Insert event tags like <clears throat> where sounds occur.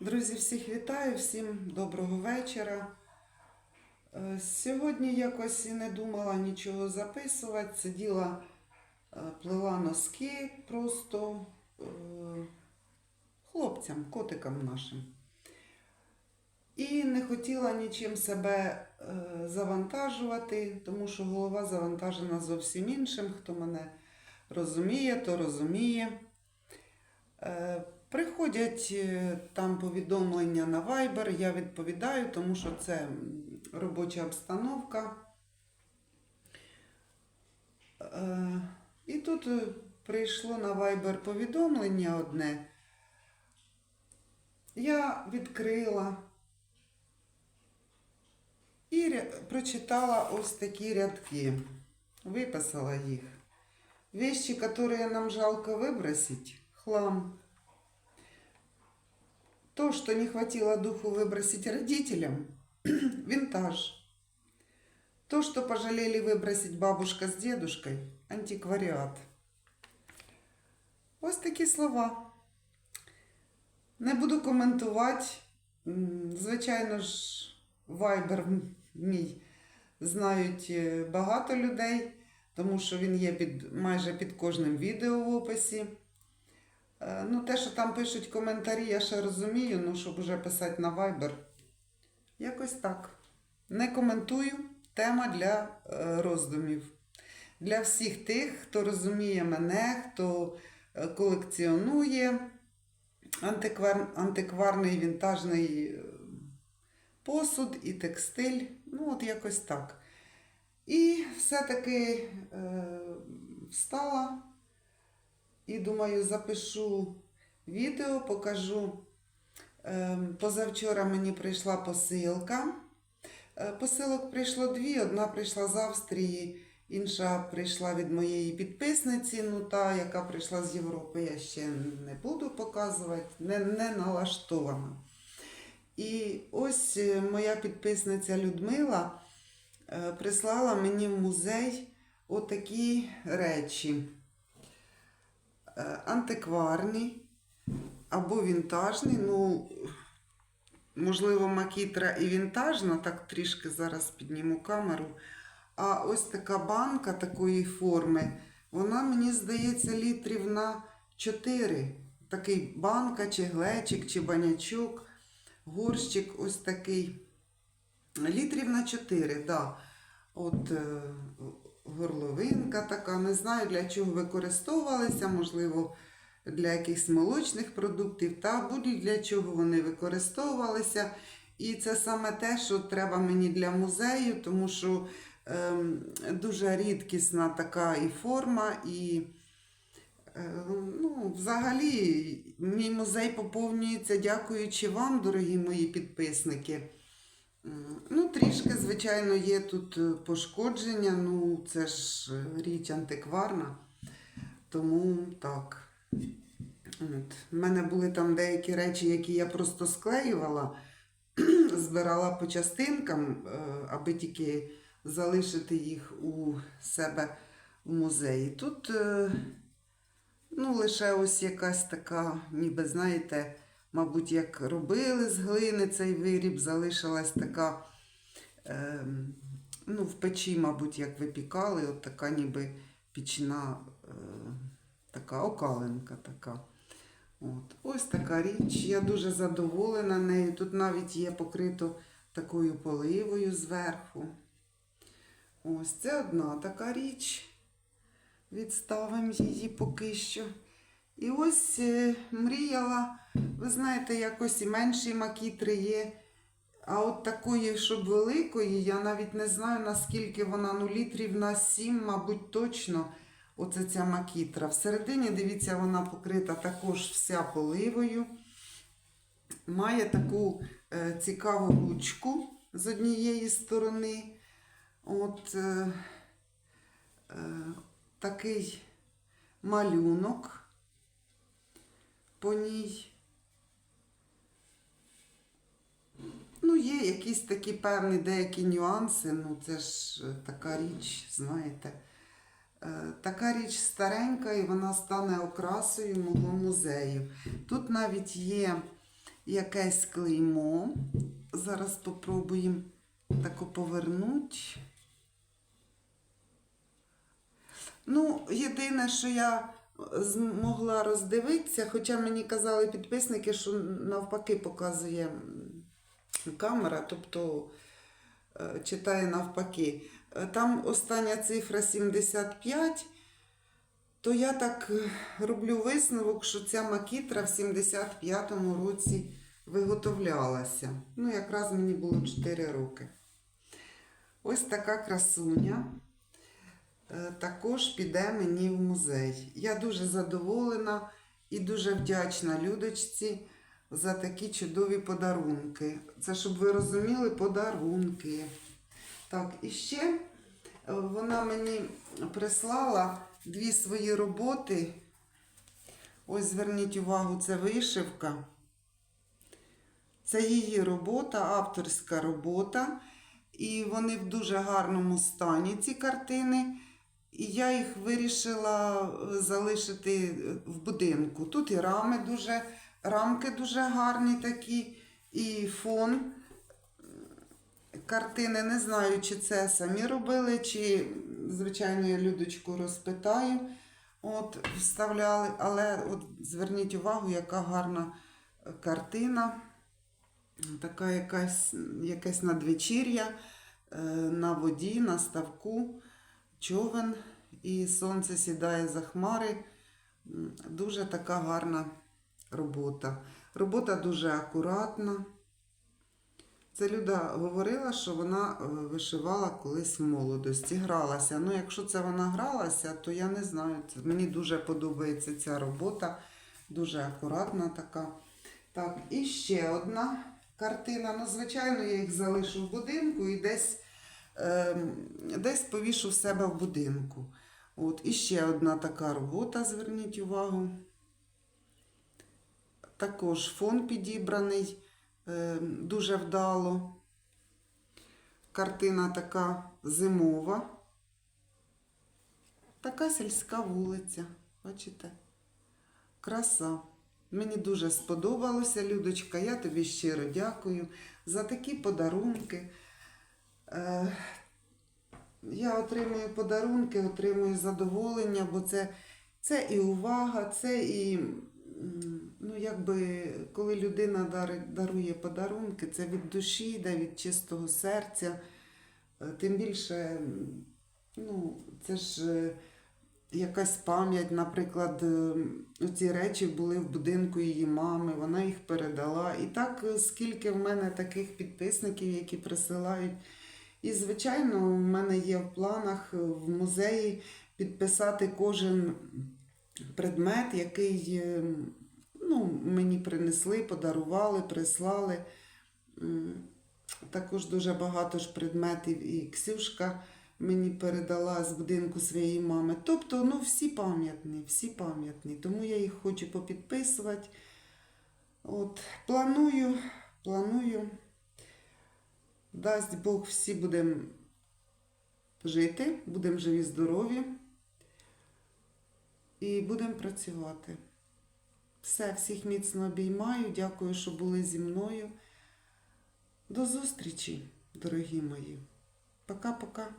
Друзі, всіх вітаю, всім доброго вечора. Е, Сьогодні якось і не думала нічого записувати. Сиділа, е, плела носки просто е, хлопцям, котикам нашим. І не хотіла нічим себе завантажувати, тому що голова завантажена зовсім іншим. Хто мене розуміє, то розуміє. Приходять е, там повідомлення на Viber, я відповідаю, тому що це робоча обстановка. Е, І тут е, прийшло на Viber повідомлення одне. Я відкрила і прочитала ось такі рядки. Виписала їх. Вещи, которые нам жалко выбросить, хлам. То, что не хватило духу выбросить родителям, <clears throat> винтаж. То, что пожалели выбросить бабушка с дедушкой, антикваріат. Ось такі слова. Не буду коментувати. Звичайно ж, Viber мій знають е, багато людей, тому що він є під, майже під кожним відео в описі. Е, Ну, те, що там пишуть коментарі, я ще розумію, ну, щоб вже писати на Viber. Якось так. Не коментую. Тема для е, роздумів. Для всіх тих, хто розуміє мене, хто е, колекціонує антиквар, антикварний вінтажний посуд і текстиль. Ну, от якось так. І все-таки е, встала і думаю, запишу відео, покажу. Е, позавчора мені прийшла посилка. Е, посилок прийшло дві. Одна прийшла з Австрії, інша прийшла від моєї підписниці. Ну, та, яка прийшла з Європи, я ще не буду показувати, не, не налаштована. І ось е, моя підписниця Людмила прислала мені в музей отакі речі. Е, Антикварні або вінтажні. Ну, можливо, макітра і вінтажна, так трішки зараз підніму камеру. А ось така банка такої форми, вона, мені здається, літрів на 4. Такий банка, чи глечик, чи банячок, горщик ось такий. Літрів на 4, так. Да. От е, горловинка така, не знаю для чого використовувалися, можливо, для якихось молочних продуктів, та будь для чого вони використовувалися. І це саме те, що треба мені для музею, тому що ем, дуже рідкісна така і форма, і е, ну, взагалі мій музей поповнюється, дякуючи вам, дорогі мої підписники. Ну, трішки, звичайно, є тут е, пошкодження, ну це ж е, річ антикварна, тому так. От. У мене були там деякі речі, які я просто склеювала, <clears throat> збирала по частинкам, е, аби тільки залишити їх у себе в музеї. Тут ну, лише ось якась така, ніби, знаєте, мабуть, як робили з глини цей виріб, залишилась така, ну, в печі, мабуть, як випікали, от така ніби пічна, е, така окаленка така. От. Ось така річ. Я дуже задоволена нею. Тут навіть є покрито такою поливою зверху. Ось це одна така річ. Відставимо її поки що. І ось е, мріяла, ви знаєте, якось і менші макітри є. А от такої, щоб великої, я навіть не знаю, наскільки вона, ну, літрів на 7, мабуть, точно. Оце ця макітра. Всередині, дивіться, вона покрита також вся поливою. Має таку е, цікаву ручку з однієї сторони. От е, е, такий малюнок по ній. Є якісь такі певні деякі нюанси, ну це ж е, така річ, знаєте. Е, Така річ старенька і вона стане окрасою мого музею. Тут навіть є якесь клеймо. Зараз попробуємо тако повернути. Ну, єдине, що я змогла роздивитися, хоча мені казали підписники, що навпаки показує камера, тобто е, читає навпаки. Е, Там остання цифра 75, то я так е, роблю висновок, що ця макітра в 75-му році виготовлялася. Ну, якраз мені було 4 роки. Ось така красуня е, також піде мені в музей. Я дуже задоволена і дуже вдячна Людочці за такі чудові подарунки. Це, щоб ви розуміли, подарунки. Так, і ще е, вона мені прислала дві свої роботи. Ось зверніть увагу, це вишивка. Це її робота, авторська робота. І вони в дуже гарному стані, ці картини. І я їх вирішила е, залишити е, в будинку. Тут і рами дуже, рамки дуже гарні такі, і фон картини. Не знаю, чи це самі робили, чи, звичайно, я Людочку розпитаю. От, вставляли, але от зверніть увагу, яка гарна картина. Така якась, якесь надвечір'я е, на воді, на ставку, човен, і сонце сідає за хмари. Дуже така гарна робота. Робота дуже акуратна. Це Люда говорила, що вона е, вишивала колись в молодості, гралася. Ну, якщо це вона гралася, то я не знаю. Мені дуже подобається ця робота, дуже акуратна така. Так, і ще одна картина. Ну, звичайно, я їх залишу в будинку і десь, ем, десь повішу в себе в будинку. От, і ще одна така робота, зверніть увагу. Також фон підібраний ем, дуже вдало. Картина така зимова. Така сільська вулиця. Бачите? Краса. Мені дуже сподобалося, Людочка. Я тобі щиро дякую за такі подарунки. Е, я отримую подарунки, отримую задоволення, бо це, це і увага, це і, ну, якби, коли людина дарує подарунки, це від душі, йде від чистого серця. Е, Тим більше, ну, це ж. е, якась пам'ять, наприклад, е, ці речі були в будинку її мами, вона їх передала. І так, скільки в мене таких підписників, які присилають. І, звичайно, в мене є в планах в музеї підписати кожен предмет, який е, ну, мені принесли, подарували, прислали. Також дуже багато ж предметів і Ксюшка мені передала з будинку своєї мами. Тобто, ну, всі пам'ятні, всі пам'ятні. Тому я їх хочу попідписувати. От, планую, планую. Дасть Бог, всі будемо жити, будемо живі, здорові і будемо працювати. Все, всіх міцно обіймаю. Дякую, що були зі мною. До зустрічі, дорогі мої. Пока-пока.